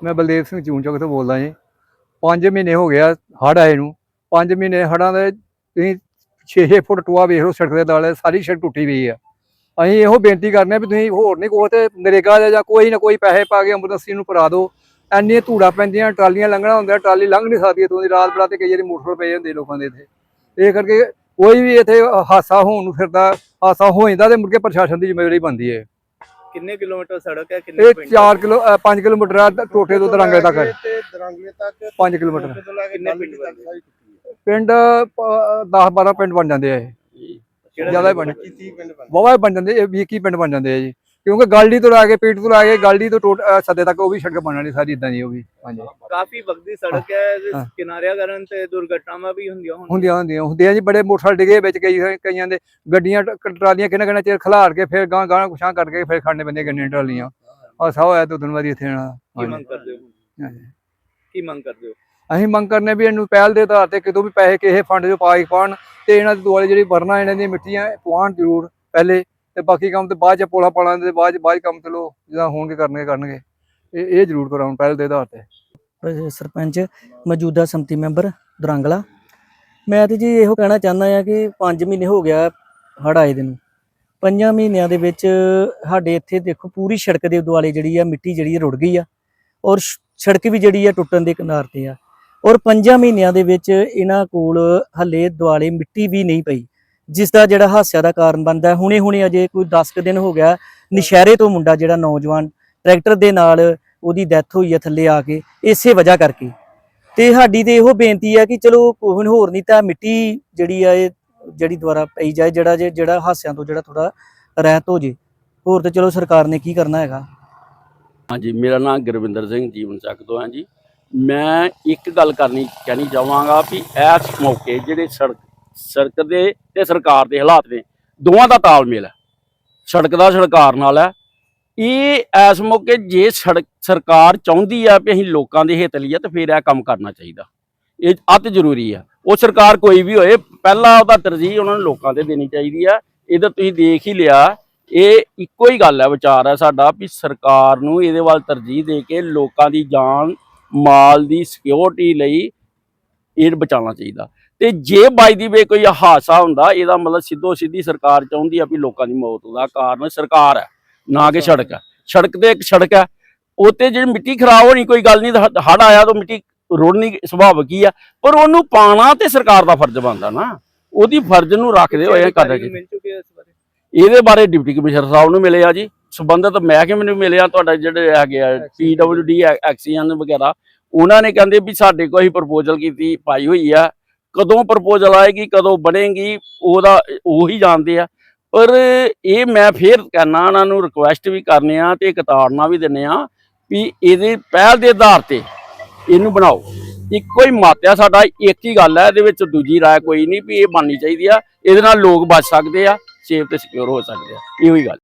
ਮੈਂ ਬਲਦੇਵ ਸਿੰਘ ਜੂਨ ਚੌਕ ਤੋਂ ਬੋਲਦਾ ਜੀ। 5 ਮਹੀਨੇ ਹੋ ਗਿਆ ਹੜ੍ਹ ਆਏ ਨੂੰ। 5 ਮਹੀਨੇ ਹੜ੍ਹਾਂ ਦੇ ਤੁਸੀਂ 6-6 ਫੁੱਟ ਟੋਆ ਵੇਖ ਲਓ ਸੜਕ ਦੇ ਨਾਲ ਸਾਰੀ ਸੜਕ ਟੁੱਟੀ ਪਈ ਆ। ਅਸੀਂ ਇਹੋ ਬੇਨਤੀ ਕਰਨੇ ਆ ਵੀ ਤੁਸੀਂ ਹੋਰ ਨਹੀਂ ਕੋਈ ਤੇ ਨਰੇਗਾ ਦੇ ਜਾਂ ਕੋਈ ਨਾ ਕੋਈ ਪੈਸੇ ਪਾ ਕੇ ਐਂਬੂਲੈਂਸ ਨੂੰ ਭਰਾ ਦਿਓ। ਐਨੀਆਂ ਧੂੜਾ ਪੈਂਦੀਆਂ, ਟਰਾਲੀਆਂ ਲੰਘਣਾ ਹੁੰਦਾ, ਟਰਾਲੀ ਲੰਘ ਨਹੀਂ ਸਕਦੀ ਇਤੋਂ ਦੀ। ਰਾਤ ਬਰਾਤ ਤੇ ਕਈ ਵਾਰੀ ਮੋਟਰ ਪਏ ਹੁੰਦੇ ਲੋਕਾਂ ਦੇ ਇੱਥੇ। ਇਹ ਕਰਕੇ ਕੋਈ ਵੀ ਇੱਥੇ ਹਾਸਾ ਹੋਣ ਨੂੰ ਫਿਰਦਾ, ਹਾਸਾ ਹੋ ਜਾਂਦਾ ਤੇ ਮੁੜ ਕੇ ਪ੍ਰਸ਼ਾਸਨ ਦੀ ਜ਼ਿੰਮੇਵਾਰੀ ਬਣਦੀ ਹੈ। ਕਿੰਨੇ ਕਿਲੋਮੀਟਰ ਸੜਕ ਹੈ ਕਿੰਨੇ ਇਹ ਪਿੰਡ 4 ਕਿਲੋ 5 ਕਿਲੋਮੀਟਰ ਆ ਟੋਟੇ ਤੋਂ ਦਰਾਂਗੇ ਤੱਕ ਤੇ ਦਰਾਂਗੇ ਤੱਕ 5 ਕਿਲੋਮੀਟਰ। ਕਿੰਨੇ ਪਿੰਡ ਬਣਦੇ? ਹੈ। ਪਿੰਡ 10 12 ਪਿੰਡ ਬਣ ਜਾਂਦੇ ਆ ਇਹ। ਜ਼ਿਆਦਾ ਹੀ? ਬਣ 25 ਪਿੰਡ ਬਣ ਜਾਂਦੇ ਇਹ 20 ਪਿੰਡ ਬਣ ਜਾਂਦੇ ਆ ਜੀ। ਕਿਉਂਕਿ ਗਾਲਡੀ ਤੋਂ ਲਾ ਕੇ ਪੀਟ ਤੋਂ ਲਾ ਕੇ ਗਾਲਡੀ ਤੋਂ ਟੋਟ ਅ, ਸੱਦੇ ਤੱਕ ਉਹ ਵੀ ਸੜਕ ਬਣਨ ਵਾਲੀ ਸਾਰੀ ਇਦਾਂ ਦੀ ਉਹ ਵੀ ਹਾਂਜੀ। ਕਾਫੀ ਵਕਤੀ ਸੜਕ ਹੈ ਹਾਂ। ਕਿਨਾਰਿਆਂ ਕਰਨ ਤੇ ਦੁਰਘਟਨਾਵਾਂ ਵੀ ਹੁੰਦੀਆਂ ਹੁਣ ਹੁੰਦੀਆਂ ਹੁੰਦੀਆਂ। ਹੁੰਦੀਆਂ ਜੀ ਬੜੇ ਮੋਟਰਸਾਈਕਲ ਡਿੱਗੇ ਵਿੱਚ ਕਈ ਕਈਆਂ ਦੇ ਗੱਡੀਆਂ ਟ- ਟਰਾਲੀਆਂ ਕਿੰਨਾ ਕਿੰਨਾ ਚਿਰ ਖਿਲਾਰ ਕੇ ਫਿਰ ਗਾਂ ਗਾਂ ਕੁਛਾਂ ਕਰਕੇ ਫਿਰ ਖੜਨੇ ਪੈਂਦੇ ਗੰਨੇ ਟਰਾਲੀਆਂ। ਹਾਸਾ ਹੋਇਆ ਦੋ ਦਿਨ ਵਾਰੀ ਇੱਥੇ ਨਾਲ। ਕੀ ਹਾਂਜੀ। ਮੰਗ ਕਰਦੇ ਹੋ? ਹਾਂਜੀ। ਕੀ ਮੰਗ ਕਰਦੇ ਹੋ? ਅਸੀਂ ਮੰਗ ਕਰਨੇ ਵੀ ਇਹਨੂੰ ਪਹਿਲ ਦੇ ਆਧਾਰ ਤੇ ਕਿਤੋਂ ਵੀ ਪੈਸੇ ਕਿਸੇ ਫੰਡ 'ਚੋਂ ਪਾ ਕੇ ਪਾਉਣ ਤੇ ਇਹਨਾਂ ਦੇ ਦੁਆਲੇ ਜਿਹੜੀ ਵਰਨਾ ਇਹਨਾਂ ਦੀਆਂ ਮਿੱਟੀਆਂ ਪਵਾਉਣ ਜ਼ਰੂਰ ਪਹਿਲੇ ਤੇ ਬਾਕੀ ਕੰਮ ਤੇ ਬਾਅਦ ਚ ਪੋਲਾ ਪਾਲਾਂ ਦੇ ਬਾਅਦ ਚ ਬਾਅਦ ਕੰਮ ਚਲੋ ਜਿੱਦਾਂ ਹੋਣਗੇ ਕਰਨਗੇ ਕਰਨਗੇ। ਇਹ ਇਹ ਜ਼ਰੂਰ ਕਰਾਉਣ ਪਹਿਲ ਦੇ ਆਧਾਰ ਤੇ। ਸਰਪੰਚ, ਮੌਜੂਦਾ ਸੰਮਤੀ ਮੈਂਬਰ ਦੁਰੰਗਲਾ। ਮੈਂ ਤੇ ਜੀ ਇਹੋ ਕਹਿਣਾ ਚਾਹੁੰਦਾ ਆ ਕਿ 5 ਮਹੀਨੇ ਹੋ ਗਿਆ ਹੜ੍ਹ ਆਏ ਦੇ ਨੂੰ। ਪੰਜਾਂ ਮਹੀਨਿਆਂ ਦੇ ਵਿੱਚ ਸਾਡੇ ਇੱਥੇ ਦੇਖੋ ਪੂਰੀ ਸੜਕ ਦੇ ਦੁਆਲੇ ਜਿਹੜੀ ਆ, ਮਿੱਟੀ ਜਿਹੜੀ ਆ ਰੁੜ ਗਈ ਆ। ਔਰ ਸੜਕ ਵੀ ਜਿਹੜੀ ਆ ਟੁੱਟਣ ਦੇ ਕਿਨਾਰ ਤੇ ਆ। ਔਰ ਪੰਜਾਂ ਮਹੀਨਿਆਂ ਦੇ ਵਿੱਚ ਇਹਨਾਂ ਕੋਲ ਹੱਲੇ ਦੁਆਲੇ ਮਿੱਟੀ ਵੀ ਨਹੀਂ ਪਈ। ਜਿਸ ਦਾ ਜਿਹੜਾ ਹਾਸਿਆ ਦਾ ਕਾਰਨ ਬਣਦਾ ਹੁਣੇ ਹੁਣੇ ਅਜੇ ਕੋਈ 10 ਕੁ ਦਿਨ ਹੋ ਗਿਆ, ਨਸ਼ਹਿਰੇ ਤੋਂ ਮੁੰਡਾ ਜਿਹੜਾ ਨੌਜਵਾਨ ਟਰੈਕਟਰ ਦੇ ਨਾਲ ਉਹਦੀ ਡੈਥ ਹੋਈ ਆ ਥੱਲੇ ਆ ਕੇ, ਇਸੇ ਵਜ੍ਹਾ ਕਰਕੇ। ਤੇ ਸਾਡੀ ਤੇ ਇਹੋ ਬੇਨਤੀ ਆ ਕਿ ਚਲੋ ਕੋਈ ਹੋਰ ਨਹੀਂ ਤਾਂ ਮਿੱਟੀ ਜਿਹੜੀ ਆ ਇਹ ਜਿਹੜੀ ਦੁਆਰਾ ਪਈ ਜਾਏ, ਜਿਹੜਾ ਜੇ ਜਿਹੜਾ ਹਾਸਿਆਂ ਤੋਂ ਜਿਹੜਾ ਥੋੜਾ ਰਹਿਤ ਹੋ ਜੇ। ਹੋਰ ਤੇ ਚਲੋ ਸਰਕਾਰ ਨੇ ਕੀ ਕਰਨਾ ਹੈਗਾ? ਹਾਂਜੀ, ਮੇਰਾ ਨਾਮ ਗੁਰਵਿੰਦਰ ਸਿੰਘ, ਜੀਵਨ ਚੱਕ ਤੋਂ ਹੈ ਜੀ। ਮੈਂ ਇੱਕ ਗੱਲ ਕਰਨੀ, ਕਹਿਣੀ ਚਾਹਾਂਗਾ ਵੀ ਇਸ ਮੌਕੇ ਜਿਹੜੇ ਸੜਕ ਸੜਕ ਦੇ ਤੇ ਸਰਕਾਰ ਦੇ ਹਾਲਾਤ ਨੇ। ਦੋਵਾਂ ਦਾ ਤਾਲਮੇਲ ਹੈ। ਸੜਕ ਦਾ ਸਰਕਾਰ ਨਾਲ ਹੈ। ਇਹ ਇਸ ਮੌਕੇ ਜੇ ਸੜਕ ਸਰਕਾਰ ਚਾਹੁੰਦੀ ਆ ਵੀ ਅਸੀਂ ਲੋਕਾਂ ਦੇ ਹਿੱਤ ਲਈ ਲਈਏ ਤਾਂ ਫਿਰ ਇਹ ਕੰਮ ਕਰਨਾ ਚਾਹੀਦਾ। ਇਹ ਅਤ ਜ਼ਰੂਰੀ ਆ ਉਹ ਸਰਕਾਰ ਕੋਈ ਵੀ ਹੋਏ, ਪਹਿਲਾ ਉਹਦਾ ਤਰਜੀਹ ਉਹਨਾਂ ਨੂੰ ਲੋਕਾਂ ਤੇ ਦੇਣੀ ਚਾਹੀਦੀ ਆ ਇਹਦਾ ਤੁਸੀਂ ਦੇਖ ਹੀ ਲਿਆ। ਇਹ ਇੱਕੋ ਹੀ ਗੱਲ ਹੈ, ਵਿਚਾਰ ਹੈ ਸਾਡਾ ਵੀ ਸਰਕਾਰ ਨੂੰ ਇਹਦੇ ਵੱਲ ਤਰਜੀਹ ਦੇ ਕੇ ਲੋਕਾਂ ਦੀ ਜਾਨ, ਮਾਲ ਦੀ ਸਿਕਿਉਰਿਟੀ ਲਈ ਇਹ ਬਚਾਉਣਾ ਚਾਹੀਦਾ। ਤੇ ਜੇ ਬਾਈ ਦੀ ਵੇ ਕੋਈ ਹਾਦਸਾ ਹੁੰਦਾ ਇਹਦਾ ਮਤਲਬ ਸਿੱਧੋ ਸਿੱਧੀ ਸਰਕਾਰ ਚਾਹੁੰਦੀ ਆ ਵੀ ਲੋਕਾਂ ਦੀ ਮੌਤ ਦਾ ਕਾਰਨ ਸਰਕਾਰ ਹੈ ਨਾ ਕਿ ਸੜਕ ਹੈ ਸੜਕ ਤੇ ਇੱਕ ਸੜਕ ਹੈ ਉੱਤੇ ਜਿਹੜੀ ਮਿੱਟੀ ਖਰਾਬ ਹੋਣੀ ਕੋਈ ਗੱਲ ਨਹੀਂ ਹੜ ਆਇਆ ਤਾਂ ਮਿੱਟੀ ਰੋੜਨੀ ਸੁਭਾਵਿਕ ਹੀ ਆ ਪਰ ਉਹਨੂੰ ਪਾਣਾ ਤੇ ਸਰਕਾਰ ਦਾ ਫਰਜ਼ ਬਣਦਾ ਨਾ। ਉਹਦੀ ਫਰਜ਼ ਨੂੰ ਰੱਖਦੇ ਹੋਏ ਇਸ ਬਾਰੇ ਇਹਦੇ ਬਾਰੇ ਡਿਪਟੀ ਕਮਿਸ਼ਨਰ ਸਾਹਿਬ ਨੂੰ ਮਿਲੇ ਆ ਜੀ। ਸੰਬੰਧਿਤ ਮਹਿਕਮੇ ਨੂੰ ਮਿਲਿਆ ਤੁਹਾਡਾ ਜਿਹੜੇ ਹੈਗੇ ਆ ਪੀਡਬਲਯੂਡੀ ਐਕਸੀਅਨ ਵਗੈਰਾ ਉਹਨਾਂ ਨੇ ਕਹਿੰਦੇ ਵੀ ਸਾਡੇ ਕੋਲ ਹੀ ਪ੍ਰਪੋਜ਼ਲ ਕੀਤੀ, ਪਾਈ ਹੋਈ ਆ। ਕਦੋਂ ਪ੍ਰਪੋਜ਼ਲ ਆਏਗੀ, ਕਦੋਂ ਬਣੇਗੀ, ਉਹਦਾ ਉਹੀ ਜਾਣਦੇ ਆ। ਪਰ ਇਹ ਮੈਂ ਫੇਰ ਕਹਿਣਾ ਉਹਨਾਂ ਨੂੰ ਰਿਕੁਐਸਟ ਵੀ ਕਰਨੇ ਆ ਤੇ ਕਤਾੜਨਾ ਵੀ ਦਿੰਨੇ ਆ ਵੀ ਇਹਦੇ ਪਹਿਲ ਦੇ ਆਧਾਰ ਤੇ ਇਹਨੂੰ ਬਣਾਓ। ਇੱਕੋ ਹੀ ਮਾਤਿਆ ਸਾਡਾ ਇੱਕ ਹੀ ਗੱਲ ਹੈ ਇਹਦੇ ਵਿੱਚ ਦੂਜੀ ਰਾਏ ਕੋਈ ਨਹੀਂ ਵੀ ਇਹ ਬਣਨੀ ਚਾਹੀਦੀ ਆ। ਇਹਦੇ ਨਾਲ ਲੋਕ ਬਚ ਸਕਦੇ ਆ, ਸੇਫ ਤੇ ਸਿਕਿਉਰ ਹੋ ਸਕਦੇ ਆ। ਇਹੋ ਹੀ ਗੱਲ।